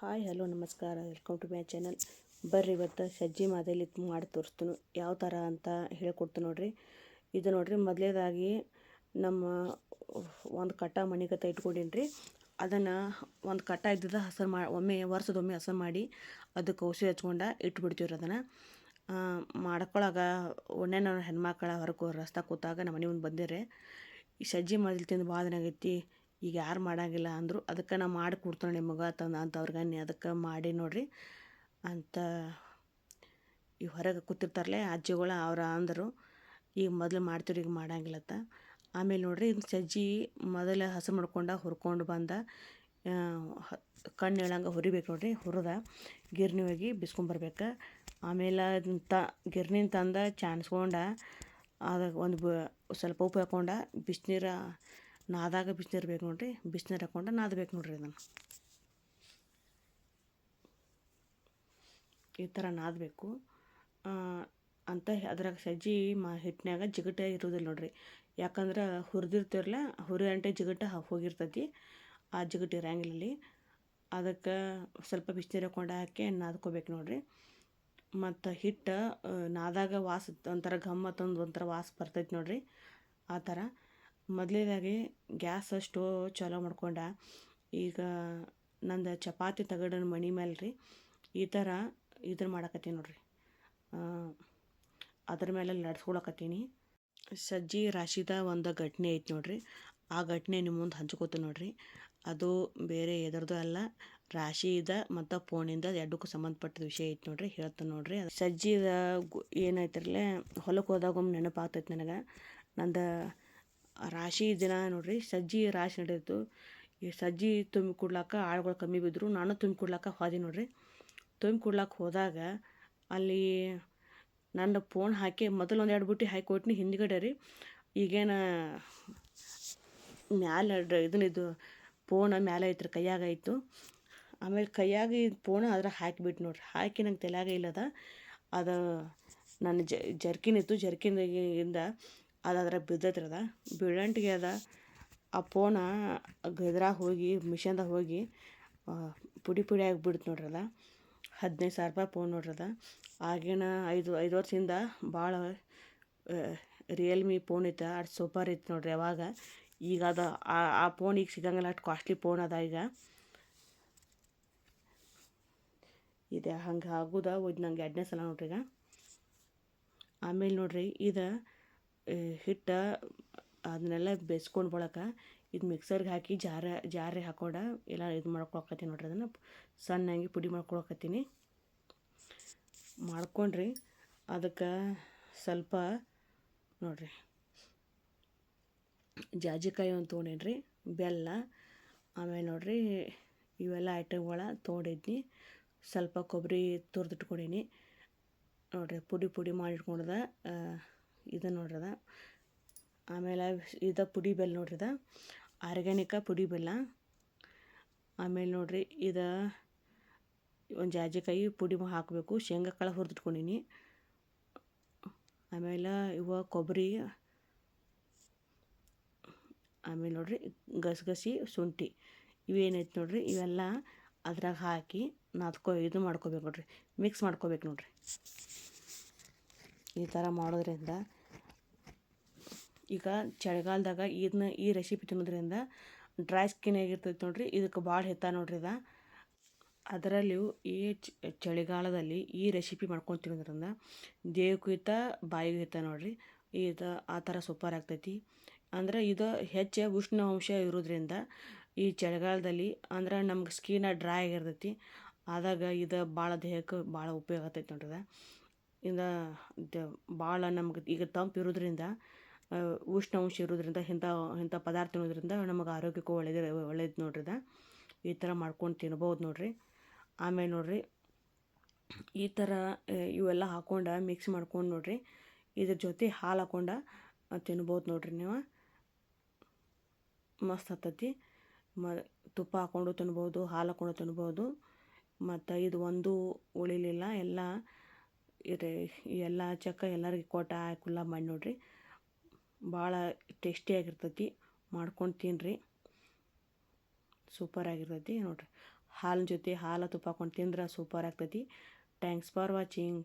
Hi, hello, ನಮಸ್ಕಾರ. Welcome to my channel ಬರ್ರಿ, ಇವತ್ತು ಸಜ್ಜಿ ಮಾದಲಿ ಮಾಡಿ ತೋರಿಸ್ತೀನಿ. ಯಾವ ಥರ ಅಂತ ಹೇಳ್ಕೊಡ್ತೀನಿ ನೋಡಿರಿ. ಇದು ನೋಡಿರಿ, ಮೊದಲೇದಾಗಿ ನಮ್ಮ ಒಂದು ಕಟ್ಟ ಮಣಿಗತ ಇಟ್ಕೊಂಡಿನಿ ರೀ ಅದನ್ನು ಒಂದು ಕಟ್ಟ ಇದ್ದಿದ್ದು ಹಸರು ಮಾ, ಒಮ್ಮೆ, ವರ್ಷದೊಮ್ಮೆ ಹಸರು ಮಾಡಿ ಅದಕ್ಕೆ ಔಷಧಿ ಹಚ್ಕೊಂಡು ಇಟ್ಬಿಡ್ತೀವಿ ರೀ ಅದನ್ನು ಮಾಡ್ಕೊಳಾಗ ಒಣ್ಣೆನ ಹೆಣ್ಮಕ್ಳ ಹೊರಗೆ ರಸ್ತೆ ಕೂತಾಗ ನಮ್ಮ ಮನೆ ಮುಂದೆ ಬಂದಿರಿ ಈ ಸಜ್ಜಿ ಮಾದಲಿ ತಿಂದು ಭಾಳ ದಿನ ಆಗೈತಿ. ಈಗ ಯಾರು ಮಾಡೋಂಗಿಲ್ಲ ಅಂದರು ಅದಕ್ಕೆ ನಾ ಮಾಡಿ ಕೊಡ್ತಾನೆ ನಿಮಗೆ ತಂದು ಅಂತವ್ರಿಗೆ ನೀ ಅದಕ್ಕೆ ಮಾಡಿ ನೋಡಿರಿ ಅಂತ ಈ ಹೊರಗೆ ಕೂತಿರ್ತಾರಲ್ಲೇ ಅಜ್ಜಿಗಳು ಅವ್ರು ಅಂದರು, ಈಗ ಮೊದಲು ಮಾಡ್ತೀರಿ ಈಗ ಮಾಡೋಂಗಿಲ್ಲತ್ತ ಆಮೇಲೆ ನೋಡಿರಿ ಇದು ಸಜ್ಜಿ ಮೊದಲು ಹಸು ಮಾಡ್ಕೊಂಡು ಹುರ್ಕೊಂಡು ಬಂದ ಕಣ್ಣು ಹೇಳಂಗೆ ಹುರಿಬೇಕು ನೋಡಿರಿ, ಹುರಿದ ಗಿರ್ನಿ ಹೋಗಿ ಬಿಸ್ಕೊಂಬರ್ಬೇಕು ಆಮೇಲೆ ತ, ಗಿರ್ನಿನ ತಂದ ಚಾನ್ಸ್ಕೊಂಡ ಅದಾಗ ಒಂದು ಸ್ವಲ್ಪ ಉಪ್ಪು ಹಾಕ್ಕೊಂಡು ಬಿಸಿನೀರು ನಾದಾಗ ಬಿಸಿನೀರು ಬೇಕು ನೋಡಿರಿ, ಬಿಸಿನೀರು ಹಾಕ್ಕೊಂಡು ನಾದಬೇಕು ನೋಡಿರಿ ಅದನ್ನು ಈ ಥರ ನಾದಬೇಕು. ಅಂತ ಅದ್ರಾಗ ಸಜ್ಜಿ ಮಾ ಹಿಟ್ಟಿನಾಗ ಜಿಗಟ ಇರೋದಿಲ್ಲ ನೋಡಿರಿ. ಯಾಕಂದ್ರೆ ಹುರಿದಿರ್ತಿರಲ್ಲ ಹುರಿ ಅಂಟೆ ಜಿಗಟ ಹೋಗಿರ್ತೈತಿ. ಆ ಜಿಗಟ ಇರಂಗಿಲ್ಲ ಅದಕ್ಕೆ ಸ್ವಲ್ಪ ಬಿಸಿನೀರು ಹಾಕೊಂಡು ಹಾಕಿ ನಾದ್ಕೋಬೇಕು ನೋಡಿರಿ. ಮತ್ತು ಹಿಟ್ಟು ನಾದಾಗ ವಾಸ ಒಂಥರ ಘಮ್ಮ ತಂದು ಒಂಥರ ವಾಸ ಬರ್ತೈತೆ ನೋಡಿರಿ. ಆ ಥರ ಮೊದಲೇದಾಗಿ ಗ್ಯಾಸ್ ಸ್ಟೋವ್ ಚಾಲೂ ಮಾಡ್ಕೊಂಡ, ಈಗ ನಂದು ಚಪಾತಿ ತಗಡಿನ ಮಣಿ ಮೇಲೆ ರೀ, ಈ ಥರ ಇದ್ರ ಮಾಡಕತ್ತೀನಿ ನೋಡ್ರಿ. ಅದ್ರ ಮೇಲೆ ನಡ್ಸ್ಕೊಳಕತ್ತೀನಿ. ಸಜ್ಜಿ ರಾಶಿದ ಒಂದು ಘಟನೆ ಐತೆ ನೋಡ್ರಿ, ಆ ಘಟನೆ ನಿಮ್ಮ ಮುಂದೆ ಹಂಚ್ಕೋತೀನಿ ನೋಡ್ರಿ. ಅದು ಬೇರೆ ಎದರ್ದು ಅಲ್ಲ, ರಾಶಿದ ಮತ್ತು ಫೋನಿಂದ ಎರಡಕ್ಕೂ ಸಂಬಂಧಪಟ್ಟ ವಿಷಯ ಐತೆ ನೋಡಿರಿ, ಹೇಳ್ತೀನಿ ಅದು ಸಜ್ಜಿದ ಏನೈತಿರಲೇ ಹೊಲಕ್ಕೆ ಹೋದಾಗ ಒಮ್ಮೆ ನೆನಪಾಗ್ತೈತೆ ನನಗೆ. ನಂದು ರಾಶಿ ದಿನ ನೋಡಿರಿ, ಸಜ್ಜಿ ರಾಶಿ ನಡೆಯಿತು ಈ ಸಜ್ಜಿ ತುಂಬಿ ಕೊಡ್ಲಾಕ ಆಳುಗಳು ಕಮ್ಮಿ ಬಿದ್ದರು ನಾನು ತುಂಬಿ ಕೊಡ್ಲಾಕ ಹೋದೆ ನೋಡಿರಿ. ತುಂಬಿ ಕೊಡ್ಲಾಕ ಹೋದಾಗ ಅಲ್ಲಿ ನನ್ನ ಫೋನ್ ಹಾಕಿ ಮೊದಲು ಒಂದು ಎರಡು ಬುಟ್ಟಿ ಹಾಕಿ ಕೊಟ್ಟಿನಿ ಹಿಂದ್ಗಡೆ ರೀ. ಈಗೇನು ಮ್ಯಾಲೆ ಇದನ್ನಿದ್ದು ಫೋನ ಮ್ಯಾಲೆ ಐತ್ರಿ, ಕೈಯಾಗ ಆಯಿತು ಆಮೇಲೆ ಕೈಯಾಗ ಫೋನ ಅದ್ರಾಗ ಹಾಕಿಬಿಟ್ಟು ನೋಡ್ರಿ. ಹಾಕಿ ನಂಗೆ ತಲೆಯಾಗ ಇಲ್ಲದ. ಅದು ನನ್ನ ಜರ್ಕಿನ್ ಇತ್ತು, ಜರ್ಕಿನಿಂದ ಅದು ಅದ್ರಾಗ ಬಿದ್ದೈತ್ರಿ ಅದ ಬೀಳಂಟ್ಗೆ ಅದ. ಆ ಪೋನ ಗದ್ರಾಗ ಹೋಗಿ, ಮಿಷನ್ದಾಗ ಹೋಗಿ ಪುಡಿ ಪುಡಿ ಆಗಿಬಿಡ್ತು ನೋಡ್ರಿ ಅದ ಹದಿನೈದು ಸಾವಿರ ರೂಪಾಯಿ ಫೋನ್ ನೋಡ್ರಿ ಅದ ಆಗಿನ ಐದು ಐದು ವರ್ಷದಿಂದ ಭಾಳ ರಿಯಲ್ಮಿ ಪೋನ್ ಇತ್ತು ಅಷ್ಟು ಸೂಪರ್ ಇತ್ತು ನೋಡ್ರಿ ಅವಾಗ. ಈಗ ಅದು, ಆ ಪೋನ್ ಈಗ ಸಿಗಂಗಿಲ್ಲ, ಅಷ್ಟು ಕಾಸ್ಟ್ಲಿ ಪೋನ್ ಅದ ಈಗ. ಇದೆ ಹಂಗೆ ಆಗೋದ, ಒಯ್ದು ನಂಗೆ ಎರಡನೇ ಸಲ ನೋಡ್ರಿ ಈಗ. ಆಮೇಲೆ ನೋಡ್ರಿ, ಇದು ಹಿಟ್ಟು ಅದನ್ನೆಲ್ಲ ಬೆಸ್ಕೊಂಡು ಬಳಕ ಇದು ಮಿಕ್ಸರ್ಗೆ ಹಾಕಿ ಜಾರ, ಜಾರಿ ಹಾಕೊಂಡು ಎಲ್ಲ ಇದು ಮಾಡ್ಕೊಳಕತ್ತೀನಿ ನೋಡ್ರಿ ಅದನ್ನು. ಸಣ್ಣಾಗಿ ಪುಡಿ ಮಾಡ್ಕೊಳಕತ್ತೀನಿ. ಮಾಡ್ಕೊಂಡ್ರಿ. ಅದಕ್ಕೆ ಸ್ವಲ್ಪ ನೋಡ್ರಿ. ಜಾಜಿಕಾಯಿ ಒಂದು ತೊಗೊಂಡೇನಿ ಬೆಲ್ಲ, ಆಮೇಲೆ ನೋಡಿರಿ ಇವೆಲ್ಲ ಐಟಮ್ಗಳ ತೊಗೊಂಡಿದ್ನಿ. ಸ್ವಲ್ಪ ಕೊಬ್ಬರಿ ತುರಿದಿಟ್ಕೊಂಡೀನಿ ನೋಡಿರಿ ಪುಡಿ ಪುಡಿ ಮಾಡಿಟ್ಕೊಂಡದ ಇದು ನೋಡ್ರದ. ಆಮೇಲೆ ಇದು ಪುಡಿ ಬೆಲ್ಲ ನೋಡ್ರಿದ. ಆರ್ಗ್ಯಾನಿಕ ಪುಡಿ ಬೆಲ್ಲ. ಆಮೇಲೆ ನೋಡ್ರಿ ಇದು ಒಂದು ಜಾಜಿಕಾಯಿ ಪುಡಿ ಹಾಕಬೇಕು. ಶೇಂಗಾ ಕಾಳು ಹುರಿದಿಟ್ಕೊಂಡಿನಿ. ಆಮೇಲೆ ಇವ ಕೊಬ್ಬರಿ ಆಮೇಲೆ ನೋಡ್ರಿ ಗಸಗಸಿ ಶುಂಠಿ. ಇವೇನೈತೆ ನೋಡ್ರಿ ಇವೆಲ್ಲ ಅದ್ರಾಗ ಹಾಕಿ ನಾದ್ಕೊ ಇದು ಮಾಡ್ಕೋಬೇಕು ನೋಡ್ರಿ. ಮಿಕ್ಸ್ ಮಾಡ್ಕೋಬೇಕು ನೋಡ್ರಿ. ಈ ಥರ ಮಾಡೋದ್ರಿಂದ ಈಗ ಚಳಿಗಾಲದಾಗ ಇದನ್ನ ಈ ರೆಸಿಪಿ ತಿನ್ನೋದ್ರಿಂದ ಡ್ರೈ ಸ್ಕಿನ್ ಆಗಿರ್ತೈತೆ ನೋಡಿರಿ ಇದಕ್ಕೆ ಭಾಳ ಹಿತ ನೋಡ್ರಿ ಇದು. ಅದರಲ್ಲಿಯೂ ಈ ಚಳಿಗಾಲದಲ್ಲಿ ಈ ರೆಸಿಪಿ ಮಾಡ್ಕೊಂಡು ತಿನ್ನೋದ್ರಿಂದ ದೇಹಕ್ಕೂ ಹಿತ, ಬಾಯಿಗೂ ಹಿತ ನೋಡ್ರಿ. ಇದು ಆ ಥರ ಸೂಪರ್ ಆಗ್ತೈತಿ. ಅಂದ್ರೆ ಇದು ಹೆಚ್ಚು ಉಷ್ಣಾಂಶ ಇರೋದ್ರಿಂದ ಈ ಚಳಿಗಾಲದಲ್ಲಿ ಅಂದ್ರೆ ನಮ್ಗೆ ಸ್ಕಿನ್ ಡ್ರೈ ಆಗಿರ್ತೈತಿ. ಆದಾಗ ಇದು ಭಾಳ ದೇಹಕ್ಕೆ ಭಾಳ ಉಪಯೋಗ ಆಗ್ತೈತಿ ನೋಡ್ರಿ ಇದು. ಭಾಳ ನಮ್ಗೆ ಈಗ ತಂಪು ಇರೋದ್ರಿಂದ ಉಷ್ಣಾಂಶ ಇರೋದ್ರಿಂದ ಇಂಥ ಇಂಥ ಪದಾರ್ಥ ತಿನ್ನೋದ್ರಿಂದ ನಮಗೆ ಆರೋಗ್ಯಕ್ಕೂ ಒಳ್ಳೇದು ಒಳ್ಳೇದು ನೋಡ್ರಿ ಇದು. ಈ ಥರ ಮಾಡ್ಕೊಂಡು ತಿನ್ಬೋದು ನೋಡಿರಿ. ಆಮೇಲೆ ನೋಡಿರಿ, ಈ ಥರ ಇವೆಲ್ಲ ಹಾಕ್ಕೊಂಡು ಮಿಕ್ಸ್ ಮಾಡ್ಕೊಂಡು ನೋಡಿರಿ. ಇದ್ರ ಜೊತೆ ಹಾಲು ಹಾಕ್ಕೊಂಡು ತಿನ್ಬೋದು ನೋಡಿರಿ ನೀವು. ಮಸ್ತ್ ಹತ್ತತಿ ಮ, ತುಪ್ಪ ಹಾಕ್ಕೊಂಡು ತಿನ್ಬೋದು, ಹಾಲು ಹಾಕ್ಕೊಂಡು ತಿನ್ಬೋದು. ಮತ್ತು ಇದು ಒಂದು ಉಳಿಲಿಲ್ಲ ಎಲ್ಲ, ಇದು, ಎಲ್ಲ ಚಕ್ಕ ಎಲ್ಲರಿಗೆ ಕೊಟ್ಟ ಕುಲ್ಲ ಮಾಡಿ ನೋಡಿರಿ. ಭಾಳ ಟೇಸ್ಟಿಯಾಗಿರ್ತೈತಿ ಮಾಡ್ಕೊಂಡು ತಿನ್ನಿರಿ ಸೂಪರ್ ಆಗಿರ್ತೈತಿ. ನೋಡಿರಿ, ಹಾಲಿನ ಜೊತೆ ಹಾಲು ತುಪ್ಪ ಹಾಕೊಂಡು ತಿಂದ್ರೆ ಸೂಪರ್ ಆಗ್ತೈತಿ. Thanks for watching